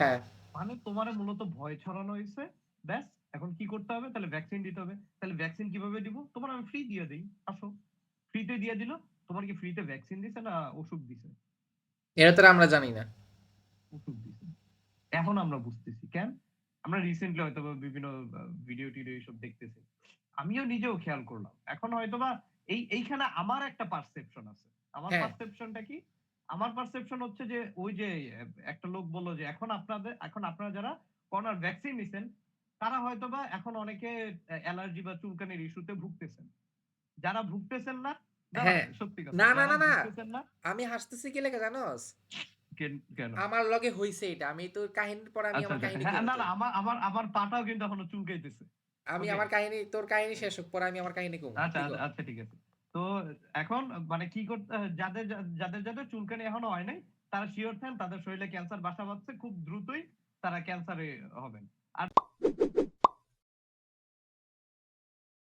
হ্যাঁ। মানে তোমার মূলত ভয় ছড়ানো হয়েছে। ব্যাস এখন কি করতে হবে? তাহলে ভ্যাকসিন দিতে হবে। তাহলে ভ্যাকসিন কীভাবে দিব? তোমার আমি ফ্রি দিয়ে দিই। আসো। ফ্রিতে দিয়ে দিল। তোমার কি ফ্রিতে ভ্যাকসিন দিছে না ওষুধ দিছে? এটা তো আমরা জানি না। ওষুধ দিছে। এখন আমরা বুঝতেছি। কেন? আমরা রিসেন্টলি হয়তো বিভিন্ন ভিডিও টিডিও এইসব দেখতেছি। আমিও নিজেও খেয়াল করলাম। এখন হয়তো বা এই এইখানে আমার একটা পারসেপশন আছে। আমার হ্যাঁ। পারসেপশনটা কি? আমার পারসেপশন হচ্ছে যে ওই যে একটা লোক বলল যে এখন আপনাদের এখন আপনারা যারা করোনার ভ্যাকসিন নিছেন তারা হয়তো বা এখন অনেকে অ্যালার্জি বা চুলকানির ইস্যুতে ভুগতেছেন। যারা ভুগতেছেন না দাঁড়াও, হ্যাঁ। না, না, না, না। আমি হাসতেছি কি লেগে জানোস? আমার লগে হইছে এটা। আমি তোর কাহিনীর পর আমি আচ্ছা, আমার আচ্ছা, কাহিনী হ্যাঁ, না না আমার আমার আমার পাটাও কিন্তু এখনও চুলকাইতেছে। আমি আমার কাহিনী তোর কাহিনী শেষ হোক পরে আমি আমার কাহিনী কমু। আচ্ছা আচ্ছা ঠিক আছে। তো এখন মানে কি করতে, যাদের যাদের যাদের চুলকানি এখনও হয় নাই, তারা শিওর থাকেন তাদের শরীরে ক্যান্সার বাসা বাঁধছে, খুব দ্রুতই তারা ক্যান্সারে হবেন। আর